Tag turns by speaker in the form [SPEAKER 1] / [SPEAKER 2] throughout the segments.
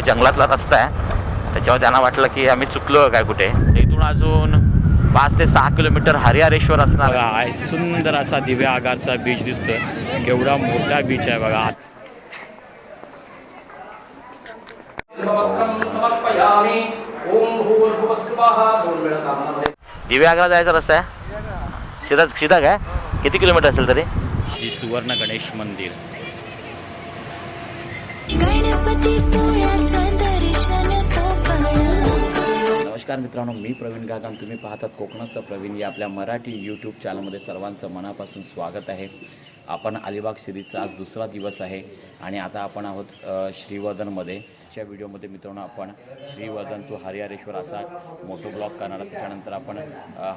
[SPEAKER 1] जंगलातला रस्ता आहे. त्याच्यावर त्यांना वाटलं की आम्ही चुकलो काय कुठे. इथून अजून पाच ते सहा किलोमीटर हरिहरेश्वर असणार
[SPEAKER 2] आहे. सुंदर असा दिव्या आगारचा बीच दिसतोय. केवढा मोठा बीच आहे बघा.
[SPEAKER 3] कामनामध्ये
[SPEAKER 1] दिव्यागरा जायचा रस्ता आहे. सीधा सीधा काय? किती किलोमीटर असेल तरी?
[SPEAKER 2] श्री सुवर्ण गणेश मंदिर. नमस्कार मित्रांनो मी प्रवीण गागम तुम्ही पाहतात कोकणस्थ प्रवीण या आपल्या मराठी यूट्यूब चॅनलमध्ये सर्वांचं मनापासून स्वागत आहे. आपण अलिबाग सिरीजचा आज दुसरा दिवस आहे आणि आता आपण आहोत श्रीवर्धनमध्ये. आजच्या व्हिडिओमध्ये मित्रांनो आपण श्रीवर्धन तू हरिहरेश्वर असा मोठो ब्लॉक करणार त्याच्यानंतर आपण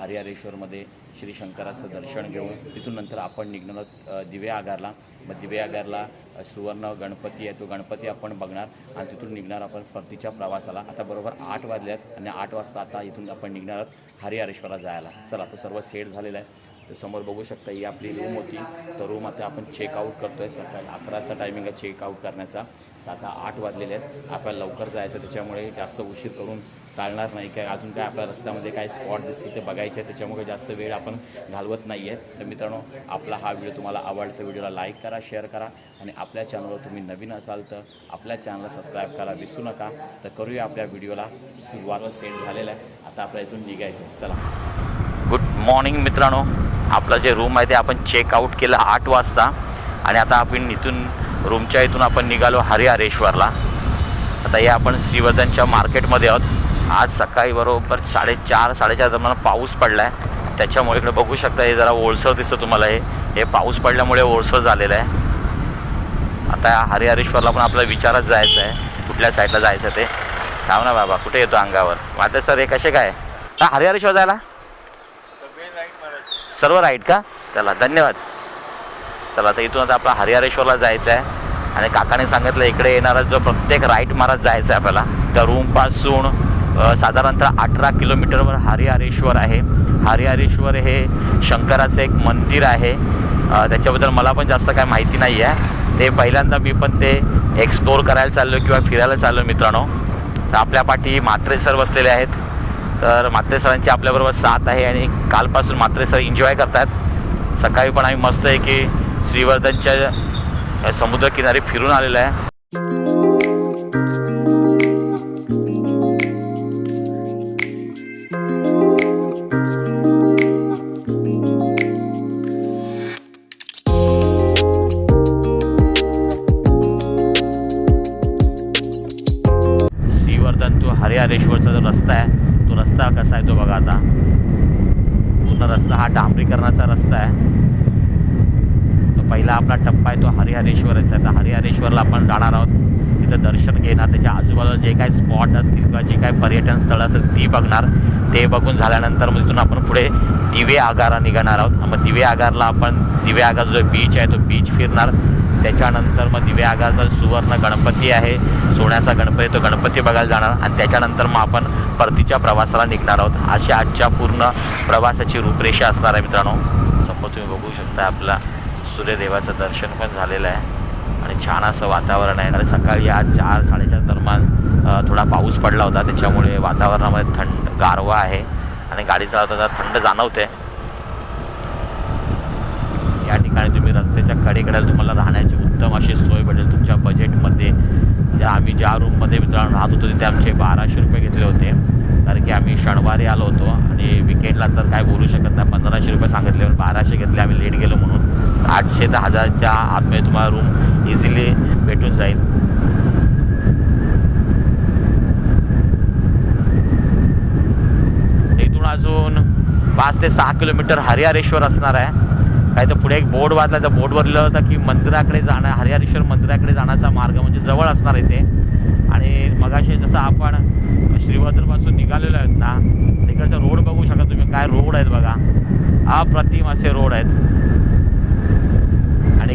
[SPEAKER 2] हरिहरेश्वरमध्ये श्री शंकराचं दर्शन घेऊन तिथून नंतर आपण निघणार दिवे आगारला. मग दिवे आगारला सुवर्ण गणपती आहे तो गणपती आपण बघणार आणि तिथून निघणार आपण परतीच्या प्रवासाला. आता बरोबर आठ वाजल्यात आणि आठ वाजता आता इथून आपण निघणार आहोत हरिहरेश्वरला जायला. चला तो सर्व सेट झालेला आहे. तर समोर बघू शकता ही आपली रूम होती. तर रूम आता आपण चेकआउट करतो आहे सकाळी अकराचा टायमिंग आहे चेकआउट करण्याचा. आता आठ वाजलेले आहेत. आपल्याला लवकर जायचं त्याच्यामुळे जास्त उशीर करून चालणार नाही. काय अजून काय आपल्या रस्त्यामध्ये काय स्पॉट दिसतील ते बघायचे आहे त्याच्यामुळे जास्त वेळ आपण घालवत नाही आहे. तर मित्रांनो आपला हा व्हिडिओ तुम्हाला आवडतो व्हिडिओला लाईक करा शेअर करा आणि आपल्या चॅनलवर तुम्ही नवीन असाल तर आपल्या चॅनलला सबस्क्राईब करा विसरू नका. तर करूया आपल्या व्हिडिओला. सुरुवात सेट झालेला आहे. आता आपल्या इथून निघायचं चला.
[SPEAKER 1] गुड मॉर्निंग मित्रांनो. आपलं जे रूम आहे ते आपण चेकआउट केलं आठ वाजता. आणि आता आपण इथून रूमच्या इथून आपण निघालो हरिहरेश्वरला. आता या आपण श्रीवर्धनच्या मार्केटमध्ये आहोत. आज सकाळी बरोबर साडेचार साडेचार दरम्यान पाऊस पडला आहे त्याच्यामुळे इकडे बघू शकता हे जरा ओलसर दिसतं तुम्हाला हे. हे पाऊस पडल्यामुळे ओलसर झालेलं आहे. आता या हरिहरेश्वरला पण आपल्याला विचारत जायचं आहे. कुठल्या साईडला जायचं ते. थांब ना बाबा कुठे येतो अंगावर? माझं सर हे कसे काय? हा हरिहरेश्वर जायला? सर्व राईट का? चला धन्यवाद. चला तर इथून आता आपला हरिहरेश्वरला जायचं आहे आणि काकाने सांगितलं इकडे येणारा जो प्रत्येक राईट मारत जायचं आहे आपल्याला त्या रूमपासून साधारणतः अठरा किलोमीटरवर हरिहरेश्वर आहे. हरिहरेश्वर हे शंकराचं एक मंदिर आहे. त्याच्याबद्दल मला पण जास्त काय माहिती नाही आहे ते पहिल्यांदा मी पण ते एक्सप्लोर करायला चाललो किंवा फिरायला चाललो मित्रांनो. तर आपल्या पाठी मात्रेसर बसलेले आहेत. तर मात्रे सरांची आपल्याबरोबर साथ आहे आणि कालपासून मात्रेसर एन्जॉय करतात. सकाळी पण आम्ही मस्त आहे की श्रीवर्धनच्या समुद्रकिनारी फिरून आलेलं आहे. श्रीवर्धन हरिहरेश्वरचा जो रस्ता आहे तो रस्ता कसा आहे तो बघा आता. पूर्ण रस्ता हा डांबरीकरणाचा रस्ता आहे. पहिला आपला टप्पा आहे तो हरिहरेश्वरचा आहे. तर हरिहरेश्वरला आपण जाणार आहोत. तिथं दर्शन घेणार. त्याच्या आजूबाजूला जे काही स्पॉट असतील किंवा जे काही पर्यटन स्थळं असेल ती बघणार. ते बघून झाल्यानंतर मग तिथून आपण पुढे दिवे आगारा निघणार आहोत. मग दिवे आगारला आपण दिवे आगार जो बीच आहे तो बीच फिरणार. त्याच्यानंतर मग दिवे आगारचा सुवर्ण गणपती आहे. सोन्याचा गणपती तो गणपती बघायला जाणार. आणि त्याच्यानंतर मग आपण परतीच्या प्रवासाला निघणार आहोत. अशी आजच्या पूर्ण प्रवासाची रूपरेषा असणार आहे मित्रांनो. समोर तुम्ही बघू शकता आपला सूर्यदेवाचं दर्शन पण झालेलं आहे. आणि छान असं वातावरण आहे. आणि सकाळी आज चार साडेचार दरम्यान थोडा पाऊस पडला होता. त्याच्यामुळे वातावरणामध्ये थंड गारवा आहे. आणि गाडी चालवताना थंड जाणवते. या ठिकाणी तुम्ही रस्त्याच्या कडेकडे तुम्हाला राहण्याची उत्तम अशी सोय भेटेल. तुमच्या बजेटमध्ये ज्या आम्ही ज्या रूममध्ये मित्रांनो राहत होतो तिथे आमचे बाराशे रुपये घेतले होते. कारण की आम्ही शनिवारी आलो होतो. आणि विकेंडला तर काय बोलू शकत नाही. पंधराशे रुपये सांगितले बाराशे घेतले आम्ही लेट गेलो आठशे ते हजारच्या आतमध्ये तुम्हाला रूम इझिली भेटून जाईल. इथून अजून पाच ते सहा किलोमीटर हरिहरेश्वर असणार आहे. काही तर पुढे एक बोर्ड वाचला त्या बोर्डवर लिहिलं होतं की मंदिराकडे जाणं हरिहरेश्वर मंदिराकडे जाण्याचा मार्ग म्हणजे जवळ असणार आहे ते. आणि मगाशी जसं आपण श्रीवर्धनपासून निघालेलो आहेत ना तिकडचा रोड बघू शकता तुम्ही. काय रोड आहेत बघा. अप्रतिम असे रोड आहेत.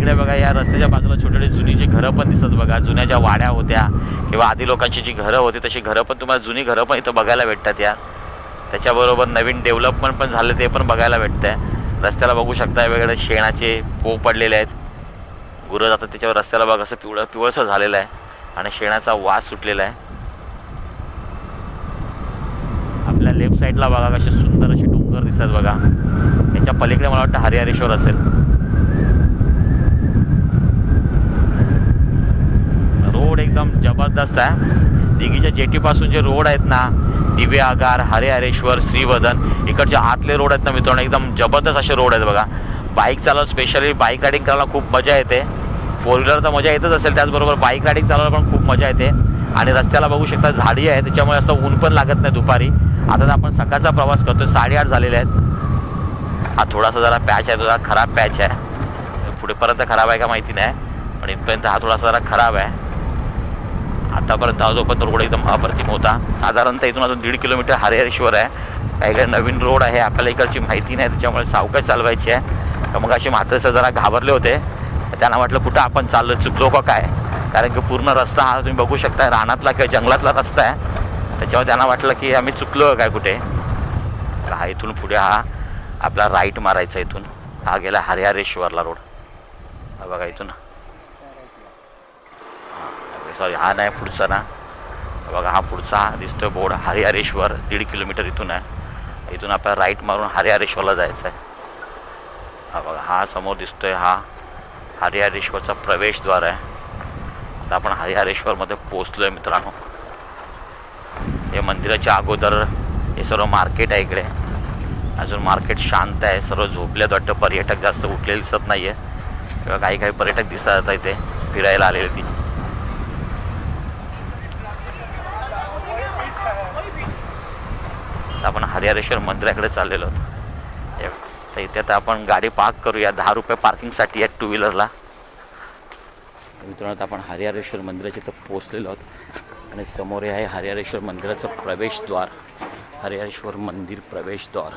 [SPEAKER 1] इकडे बघा या रस्त्याच्या बाजूला छोटे छोटे जुनी जी घरं पण दिसत बघा. जुन्या ज्या वाड्या होत्या किंवा आधी लोकांची जी घरं होती तशी घरं पण तुम्हाला जुनी घरं पण इथं बघायला भेटतात या. त्याच्याबरोबर नवीन डेव्हलपमेंट पण झालं ते पण बघायला भेटतंय. रस्त्याला बघू शकता वेगळे शेणाचे पो पडलेले आहेत. गुरं जातात त्याच्यावर रस्त्याला बघा असं पिवळं पिवळसं झालेलं आहे आणि शेणाचा वास सुटलेला आहे. आपल्या लेफ्ट साईडला बघा कसे सुंदर असे डोंगर दिसतात बघा. याच्या पलीकडे मला वाटतं हरिहरेश्वर असेल रोड एकदम जबरदस्त आहे. दिघीच्या जेटीपासून जे रोड आहेत ना दिवे आगार हरेहरेश्वर श्रीवदन इकडचे आतले रोड आहेत ना मित्रांनो एकदम जबरदस्त असे रोड आहेत बघा. बाईक चालव स्पेशली बाईक रायडिंग करायला खूप मजा येते. फोर व्हीलर तर मजा येतच असेल त्याचबरोबर बाईक रायडिंग चालवायला पण खूप मजा येते. आणि रस्त्याला बघू शकता झाडी आहे त्याच्यामुळे असं ऊन पण लागत नाही दुपारी. आता तर आपण सकाळचा प्रवास करतो साडेआठ झालेले आहेत. हा थोडासा जरा पॅच आहे थोडा खराब पॅच आहे. पुढेपर्यंत खराब आहे का माहिती नाही पण इथपर्यंत हा थोडासा जरा खराब आहे. आतापर्यंत हा रोड एकदम अप्रतिम होता. साधारणतः इथून अजून दीड किलोमीटर हरिहरेश्वर आहे. काही काही नवीन रोड आहे आपल्याला इकडची माहिती नाही त्याच्यामुळे सावकाश चालवायची आहे. तर मग असे म्हातारे जरा घाबरले होते. त्यांना वाटलं कुठं आपण चाललो चुकलो का काय? कारण की पूर्ण रस्ता हा तुम्ही बघू शकता रानातला किंवा जंगलातला रस्ता आहे. त्याच्यामुळे त्यांना वाटलं की आम्ही चुकलो काय कुठे? तर हा इथून पुढे हा आपला राईट मारायचा इथून. हा गेला हरिहरेश्वरला रोड. हा बघा इथून. सॉरी हा नाही पुढचा ना. बघा हा पुढचा दिसतोय बोर्ड. हरिहरेश्वर दीड किलोमीटर इथून आहे. इथून आपल्याला राईट मारून हरिहरेश्वरला जायचं आहे. हा बघा हा समोर दिसतोय हा हरिहरेश्वरचा प्रवेशद्वार आहे. आता आपण हरिहरेश्वरमध्ये पोचलो आहे मित्रांनो. हे मंदिराच्या अगोदर हे सर्व मार्केट आहे इकडे. अजून मार्केट शांत आहे. सर्व झोपल्यात वाटतं पर्यटक जास्त उठलेले दिसत नाही आहे किंवा काही काही पर्यटक दिसतात आता इथे. फिरायला आलेले ती. आपण हरिहरेश्वर मंदिराकडे चाललेलो आहोत तर इथे आता आपण गाडी पार्क करूया. दहा रुपये पार्किंगसाठी या टू व्हीलरला मित्रांनो आपण हरिहरेश्वर मंदिराच्या इथं पोचलेलो आहोत. आणि समोर हे आहे हरिहरेश्वर मंदिराचं प्रवेशद्वार. हरिहरेश्वर मंदिर प्रवेशद्वार.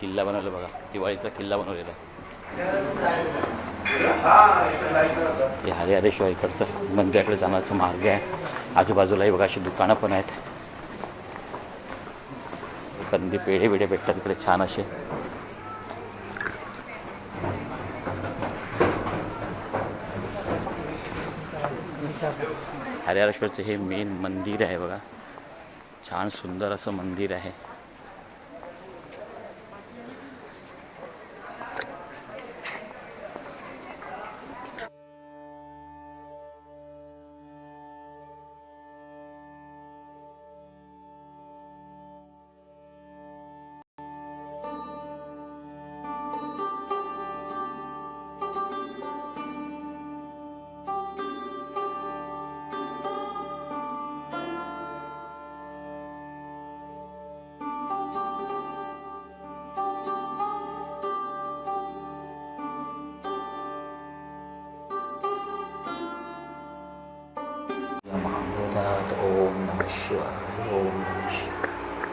[SPEAKER 1] किल्ला बनवला बघा. दिवाळीचा किल्ला बनवलेला आहे. हे हरिहरेश्वर इकडचं मंदिराकडे जाण्याचा मार्ग आहे. आजूबाजूलाही बघा अशी दुकानं पण आहेत. कंदी पेढे बिढे भेटतात इकडे छान असे. हरिहरेश्वरचं हे मेन मंदिर आहे बघा. छान सुंदर असं मंदिर आहे.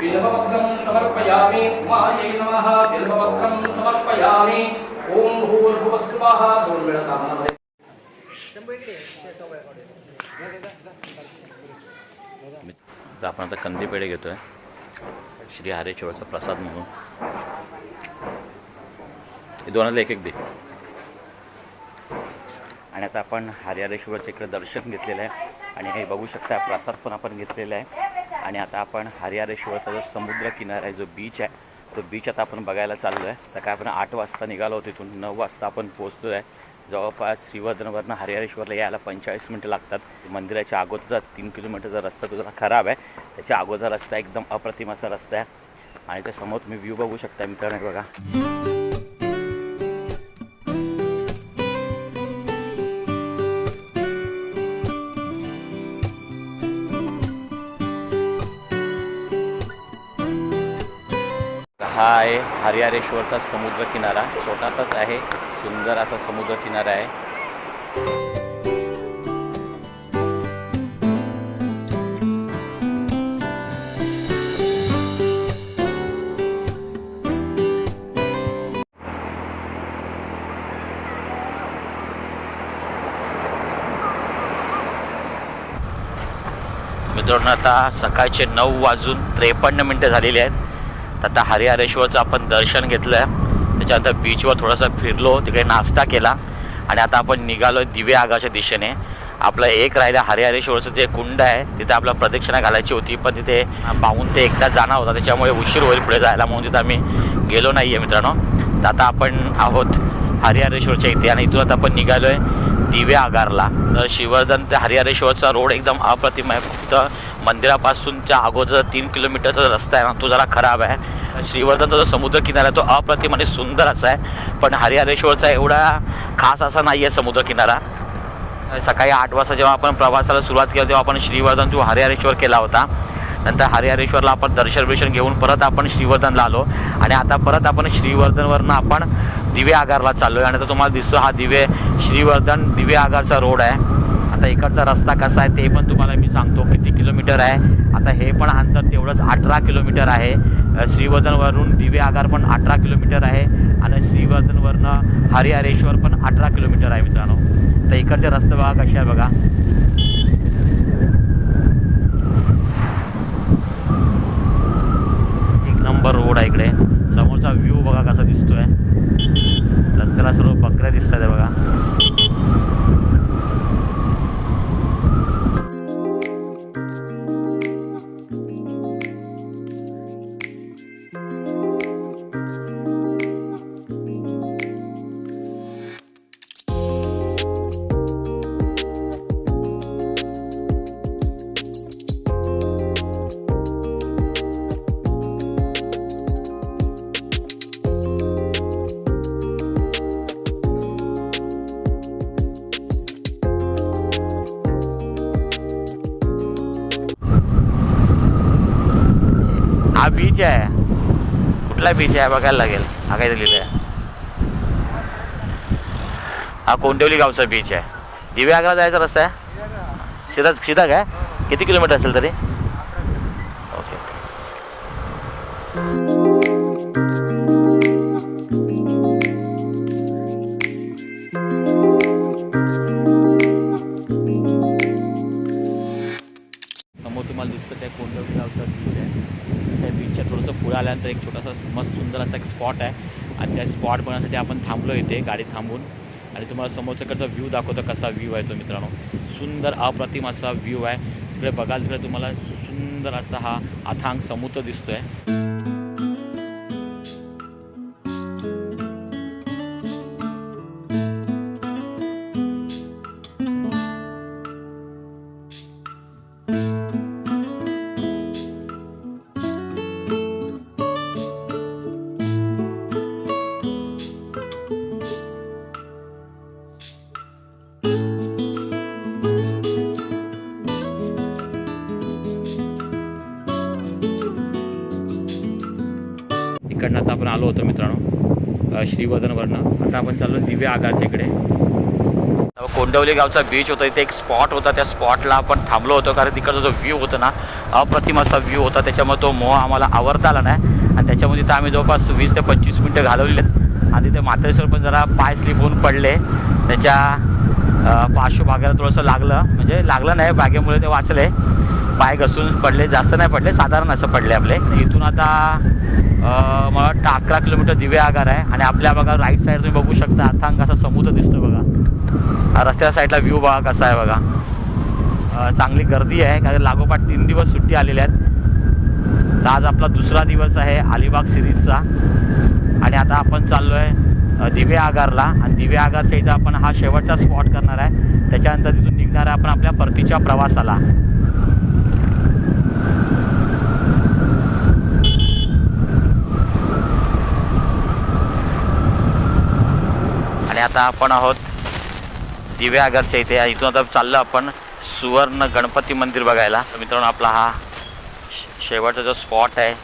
[SPEAKER 3] बिल्वपत्रं समर्पयामि उमायै नमः बिल्वपत्रं समर्पयामि। भूर्भुवः
[SPEAKER 1] आपण आता कंदी पेढे घेतोय. श्री हरेश्वरचा प्रसाद म्हणून. हे दोनाला एक एक दे. आणि आता आपण हरिहरेश्वरचं इकडे दर्शन घेतलेलं आहे. आणि हे बघू शकता प्रसाद पण आपण घेतलेला आहे. आणि आता आपण हरिहरेश्वरचा जो समुद्र किनारा आहे जो बीच आहे तो बीच आता आपण बघायला चाललो आहे. सकाळी आपण आठ वाजता निघालो होतो तिथून नऊ वाजता आपण पोहोचतो आहे जवळपास श्रीवर्धनवरनं हरिहरेश्वरला यायला पंचेचाळीस मिनटं लागतात. मंदिराच्या अगोदरचा तीन किलोमीटरचा रस्ता तो जरा खराब आहे. त्याच्या अगोदर रस्ता एकदम अप्रतिमाचा रस्ता आहे. आणि त्यासमोर तुम्ही व्ह्यू बघू शकता मित्रांनो बघा. हा आहे हरिहरेश्वरचा समुद्र किनारा. छोटासाच आहे सुंदर असा समुद्र किनारा आहे. मित्रांनो आता सकाळचे नऊ वाजून त्रेपन्न मिनटं झालेली आहेत. तर आता हरिहरेश्वरचं आपण दर्शन घेतलं आहे त्याच्यानंतर बीचवर थोडंसं फिरलो तिकडे नाश्ता केला. आणि आता आपण निघालो दिवे आगाच्या दिशेने. आपलं एक राहिलं हरिहरेश्वरचं जे कुंड आहे तिथे आपला प्रदक्षिणा घालायची होती पण तिथे पाहून ते एकदा जाणार होता. त्याच्यामुळे उशीर होईल पुढे जायला म्हणून तिथं आम्ही गेलो नाही आहे मित्रांनो. तर आता आपण आहोत हरिहरेश्वरच्या इथे. आणि इथून आता आपण निघालो आहे दिवे आगारला. तर शिवर्धन ते हरिहरेश्वरचा रोड एकदम अप्रतिम आहे. फक्त मंदिरापासूनच्या अगोदर तीन किलोमीटरचा रस्ता आहे ना तो जरा खराब आहे. श्रीवर्धनचा जो समुद्र किनारा आहे तो अप्रतिम आणि सुंदर असा आहे. पण हरिहरेश्वरचा एवढा खास असा नाही आहे समुद्र किनारा सकाळी आठ वाजता जेव्हा आपण प्रवासाला सुरुवात केली तेव्हा आपण श्रीवर्धन टू हरिहरेश्वर केला होता. नंतर हरिहरेश्वरला आपण दर्शन बिर्शन घेऊन परत आपण श्रीवर्धनला आलो. आणि आता परत आपण श्रीवर्धनवरनं आपण दिवे आगारला चाललो आहे आणि आता तुम्हाला दिसतो हा दिवे श्रीवर्धन दिवे आगारचा रोड आहे. आता इकडचा रस्ता कसा आहे ते पण तुम्हाला मी सांगतो किती किलोमीटर आहे. आता हे पण अंतर तेवढंच अठरा किलोमीटर आहे. श्रीवर्धनवरून दिवे आगार पण अठरा किलोमीटर आहे आणि श्रीवर्धनवरनं हरिहरेश्वर पण अठरा किलोमीटर आहे मित्रांनो. तर इकडचे रस्ते बघा कसे आहे बघा. एक नंबर रोड आहे इकडे. समोरचा व्ह्यू बघा कसा दिसतोय. रस्त्याला सर्व बकऱ्या दिसतात बघा. बीच आहे. कुठला बीच आहे बघायला लागेल. हा काय लिहिलं आहे. हा कोंडवली गावचा बीच आहे. दिवे जायचा रस्ता आहे? सीधा सीधा काय? किती किलोमीटर असेल तरी? स्पॉट आहे. आणि त्या स्पॉट बनवण्यासाठी आपण थांबलो इथे गाडी थांबून. आणि तुम्हाला समोरच्याकडचा व्ह्यू दाखवतो कसा व्ह्यू आहे तो मित्रांनो. सुंदर अप्रतिम असा व्ह्यू आहे. तिकडे बघाल तिकडे तुम्हाला सुंदर असा हा अथांग समुद्र दिसतोय. आहे आता आपण आलो होतो मित्रांनो श्रीवर्धनवरनं आता आपण चाललो दिव्य आगारच्या इकडे. कोंडवली गावचा बीच होता इथे एक स्पॉट होता त्या स्पॉटला आपण थांबलो होतो कारण तिकडचा जो व्ह्यू होता ना अप्रतिम असा व्ह्यू होता त्याच्यामुळे तो मोह आम्हाला आवडता आला नाही. आणि त्याच्यामध्ये तर आम्ही जवळपास वीस ते पंचवीस मिनटं घालवलेली आहेत. आणि तिथे मात्रेश्वर पण जरा पाय स्लिप होऊन पडले. त्याच्या पार्श्वभागाला थोडंसं लागलं. म्हणजे लागलं नाही बागेमुळे ते वाचले. पाय घसरून पडले जास्त नाही पडले साधारण असं पडले आपले. इथून आता मला वाटतं अकरा किलोमीटर दिवे आगार आहे. आणि आपल्या बघा राईट साईड तुम्ही बघू शकता अथांग असा समुद्र दिसतो बघा. रस्त्याच्या साईडला व्ह्यू बघा कसा आहे बघा. चांगली गर्दी आहे कारण लागोपाठ तीन दिवस सुट्टी आलेल्या आहेत. आज आपला दुसरा दिवस आहे अलिबाग सिरीजचा आणि आता आपण चाललो आहे दिवे आगारला. आणि दिवे आगारच्या इथं आपण हा शेवटचा स्पॉट करणार आहे. त्याच्यानंतर तिथून निघणार आहे आपण आपल्या परतीच्या प्रवासाला. आणि आता आपण आहोत. दिव्यागरच्या इथे इथून आता चाललो आपण सुवर्ण गणपती मंदिर बघायला. तर मित्रांनो आपला हा शे- शेवटचा जो स्पॉट आहे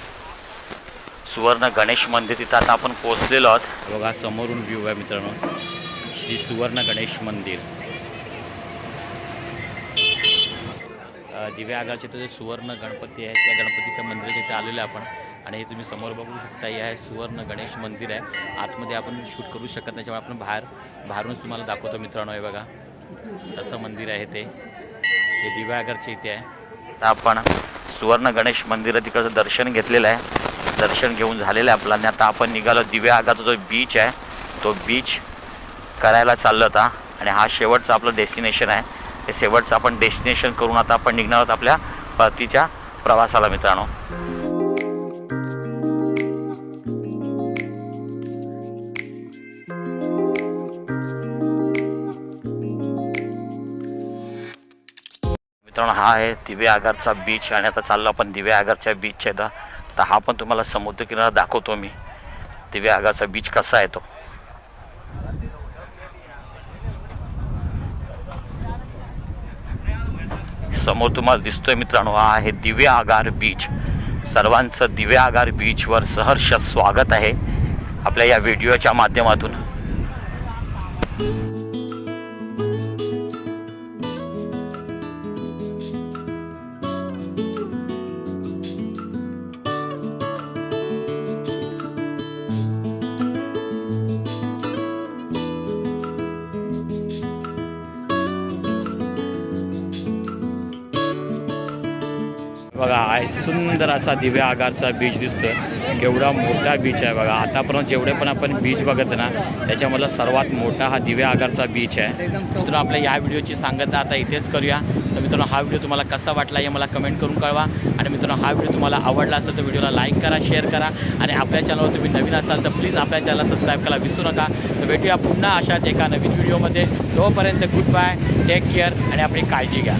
[SPEAKER 1] सुवर्ण गणेश मंदिर तिथं आता आपण पोहोचलेलो आहोत. बघा समोरून व्ह्यू आहे मित्रांनो. श्री सुवर्ण गणेश मंदिर. अ, दिव्या तर जे सुवर्ण गणपती आहे त्या गणपतीच्या मंदिरात तिथे आलेलो आहे आपण. आणि हे तुम्ही समोर बघू शकता हे आहे सुवर्ण गणेश मंदिर आहे. आतमध्ये आपण शूट करू शकत नाही त्याच्यामुळे आपण बाहेर बाहेरूनच तुम्हाला दाखवतो मित्रांनो हे बघा. तसं मंदिर आहे ते. हे दिव्या इथे आहे. आता आपण सुवर्ण गणेश मंदिर तिकडचं दर्शन घेतलेलं आहे. दर्शन घेऊन झालेलं आहे आपलं. आणि आता आपण निघालो दिव्या आगारचा जो बीच आहे तो बीच करायला चाललं आता. आणि हा शेवटचं आपलं डेस्टिनेशन आहे. हे शेवटचं आपण डेस्टिनेशन करून आता आपण निघणार आहोत आपल्या परतीच्या प्रवासाला मित्रांनो. मित्रांनो हा आहे. दिवे आगारचा बीच आणि आता चाललो आपण दिव्या आगारच्या बीचच्या इथं. तर हा पण तुम्हाला समुद्रकिनारा दाखवतो मी. दिव्या आगारचा बीच कसा आहे तो? समोर तुम्हाला दिसतोय मित्रांनो हा आहे दिव्या आगार बीच सर्वांचं दिव्या आगार बीचवर सहर्ष स्वागत आहे. आपल्या या व्हिडिओच्या माध्यमातून. बघा आहे सुंदर असा दिव्या आगारचा बीच दिसतो केवढा मोठा बीच आहे बघा. आतापर्यंत जेवढे पण आपण बीच बघत ना त्याच्यामधला सर्वात मोठा हा दिव्या आगारचा बीच आहे. मित्रांनो आपल्या या व्हिडिओची सांगता आता इथेच करूया. तर मित्रांनो हा व्हिडिओ तुम्हाला कसा वाटला हे मला कमेंट करून कळवा. आणि मित्रांनो हा व्हिडिओ तुम्हाला आवडला असेल तर व्हिडिओला लाईक करा शेअर करा. आणि आपल्या चॅनलवर तुम्ही नवीन असाल तर प्लीज आपल्या चॅनलला सबस्क्राईब करायला विसरू नका. तर भेटूया पुन्हा अशाच एका नवीन व्हिडिओमध्ये तोपर्यंत गुड बाय टेक केअर आणि आपली काळजी घ्या.